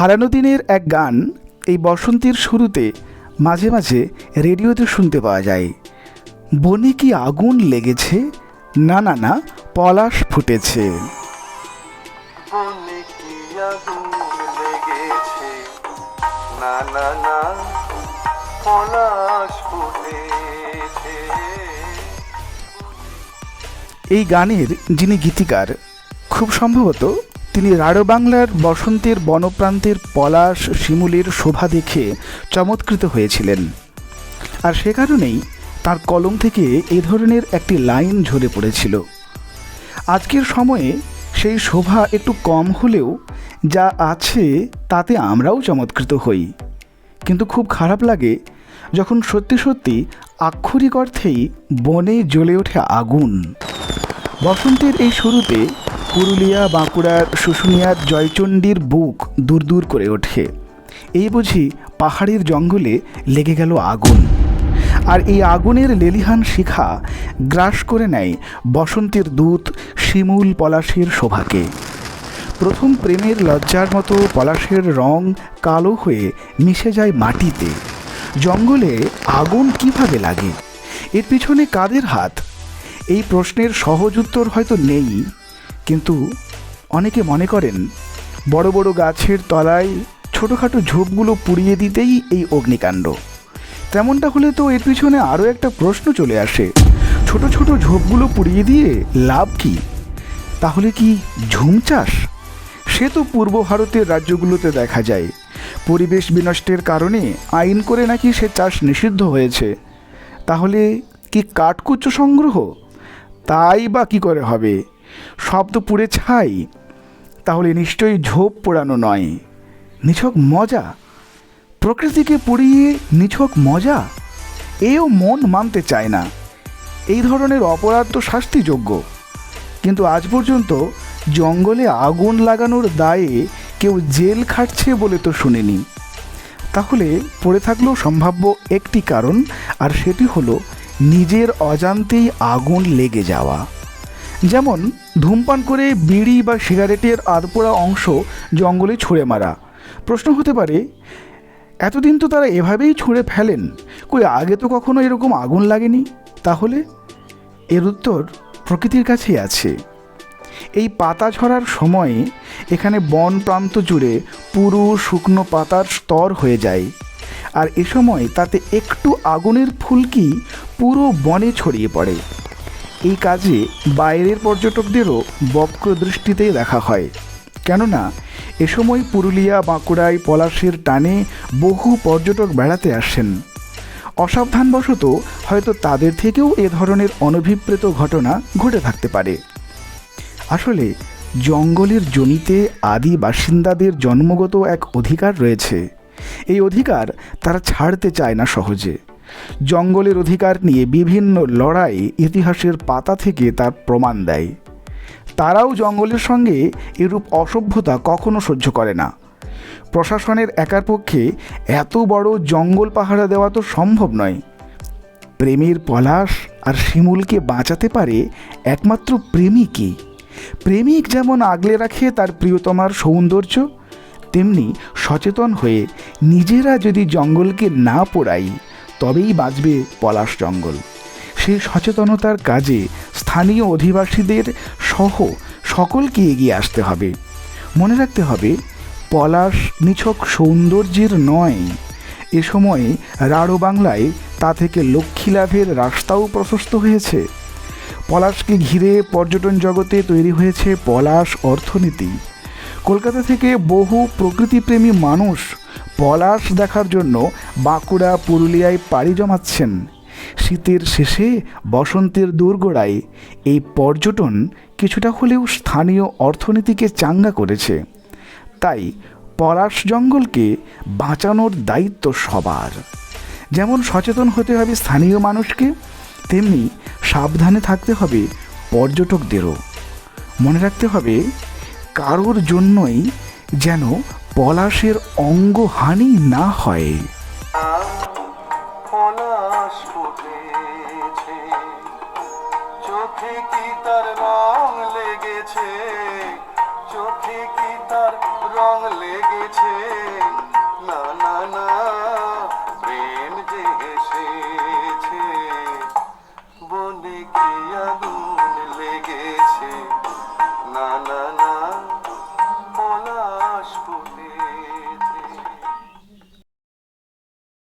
হারানো দিনের এক গান এই বসন্তের শুরুতে মাঝে মাঝে রেডিওতে শুনতে পাওয়া যায়। বনে কি আগুন লেগেছে? না না না পলাশ ফুটেছে। বনে কি আগুন লেগেছে? না না না পলাশ ফুটেছে। এই গানের যিনি গীতিকার খুব সম্ভবত তিনি রাঢ় বাংলার বসন্তের বনপ্রান্তের পলাশ শিমুলের শোভা দেখে চমৎকৃত হয়েছিলেন। আর সে কারণেই তার কলম থেকে এ ধরনের একটি লাইন ঝরে পড়েছিল। আজকের সময়ে সেই শোভা একটু কম হলেও যা আছে তাতে আমরাও চমৎকৃত হই। কিন্তু খুব খারাপ লাগে যখন সত্যি সত্যি আক্ষরিক অর্থেই বনে জ্বলে ওঠে আগুন। বসন্তের এই শুরুতে পুরুলিয়া, বাঁকুড়ার শুশুনিয়ার জয়চণ্ডীর বুক দূর দূর করে ওঠে। এই বুঝি পাহাড়ের জঙ্গলে লেগে গেল আগুন। আর এই আগুনের লেলিহান শিখা গ্রাস করে নেয় বসন্তের দূত শিমুল পলাশের শোভাকে। প্রথম প্রেমের লজ্জার মতো পলাশের রং কালো হয়ে মিশে যায় মাটিতে। জঙ্গলে আগুন কীভাবে লাগে? এর পিছনে কাদের হাত? এই প্রশ্নের সহজ উত্তর হয়তো নেই। কিন্তু অনেকে মনে করেন, বড় বড় গাছের তলায় ছোটোখাটো ঝোপগুলো পুড়িয়ে দিতেই এই অগ্নিকাণ্ড। তেমনটা হলে তো এর পিছনে আরও একটা প্রশ্ন চলে আসে, ছোট ছোট ঝোপগুলো পুড়িয়ে দিয়ে লাভ কি? তাহলে কি ঝুম চাষ? সে তো পূর্ব ভারতের রাজ্যগুলোতে দেখা যায়, পরিবেশ বিনষ্টের কারণে আইন করে নাকি সে চাষ নিষিদ্ধ হয়েছে। তাহলে কি কাঠকুচ্চ সংগ্রহ? তাই বা কি করে হবে? তো পুড়ে ছাই, তাহলে নিশ্চয়ই ঝোপ পোড়ানো নয়। নিছক মজা, প্রকৃতিকে পুড়িয়ে নিছক মজা, এও মন মানতে চায় না। এই ধরনের অপরাধ তো শাস্তিযোগ্য। কিন্তু আজ পর্যন্ত জঙ্গলে আগুন লাগানোর দায়ে কেউ জেল খাটছে বলে তো শুনিনি। তাহলে পড়ে থাকলেও সম্ভাব্য একটি কারণ, আর সেটি হলো নিজের অজান্তেই আগুন লেগে যাওয়া। যেমন ধূমপান করে বিড়ি বা সিগারেটের আধপোড়া অংশ জঙ্গলে ছুঁড়ে মারা। প্রশ্ন হতে পারে, এতদিন তো তারা এভাবেই ছুঁড়ে ফেলেন, কই আগে তো কখনো এরকম আগুন লাগেনি? তাহলে এর উত্তর প্রকৃতির কাছেই আছে। এই পাতা ঝরার সময়ে এখানে বন প্রান্ত জুড়ে পুরো শুকনো পাতার স্তর হয়ে যায়। আর এ সময় তাতে একটু আগুনের ফুলকি পুরো বনে ছড়িয়ে পড়ে। এই কাজে বাইরের পর্যটকদেরও বক্র দৃষ্টিতে দেখা হয়। কেননা, এ সময় পুরুলিয়া, বাঁকুড়ায় পলাশের টানে বহু পর্যটক বেড়াতে আসেন। অসাবধানবশত হয়তো তাদের থেকেও এ ধরনের অনভিপ্রেত ঘটনা ঘটে থাকতে পারে। আসলে, জঙ্গলের জমিতে আদি বাসিন্দাদের জন্মগত এক অধিকার রয়েছে। এই অধিকার তারা ছাড়তে চায় না সহজে। জঙ্গলের অধিকার নিয়ে বিভিন্ন লড়াই ইতিহাসের পাতা থেকে তার প্রমাণ দেয়। তারাও জঙ্গলের সঙ্গে এরূপ অসভ্যতা কখনো সহ্য করে না। প্রশাসনের একার পক্ষে এত বড় জঙ্গল পাহারা দেওয়া তো সম্ভব নয়। প্রেমের পলাশ আর শিমুলকে বাঁচাতে পারে একমাত্র প্রেমিকই। প্রেমিক যেমন আগলে রাখে তার প্রিয়তমার সৌন্দর্য, তেমনি সচেতন হয়ে নিজেরা যদি জঙ্গলকে না পোড়াই তবেই বাঁচবে পলাশ জঙ্গল। সেই সচেতনতার কাজে স্থানীয় অধিবাসীদের সহ সকলকে এগিয়ে আসতে হবে। মনে রাখতে হবে, পলাশ নিছক সৌন্দর্যের নয়। এ সময়ে রাঢ় বাংলায় তা থেকে লক্ষ্মী লাভের রাস্তাও প্রশস্ত হয়েছে। পলাশকে ঘিরে পর্যটন জগতে তৈরি হয়েছে পলাশ অর্থনীতি। কলকাতা থেকে বহু প্রকৃতিপ্রেমী মানুষ পলাশ দেখার জন্য বাঁকুড়া, পুরুলিয়ায় পাড়ি জমাচ্ছেন। শীতের শেষে বসন্তের দোরগোড়ায় এই পর্যটন কিছুটা হলেও স্থানীয় অর্থনীতিকে চাঙ্গা করেছে। তাই পলাশ জঙ্গলকে বাঁচানোর দায়িত্ব সবার। যেমন সচেতন হতে হবে স্থানীয় মানুষকে, তেমনি সাবধানে থাকতে হবে পর্যটকদেরও। মনে রাখতে হবে, কারোর জন্যই যেন পলাশের অঙ্গহানি না হয়। চোখে কি তার রং লেগেছে? চোখে কি তার রং লেগেছে?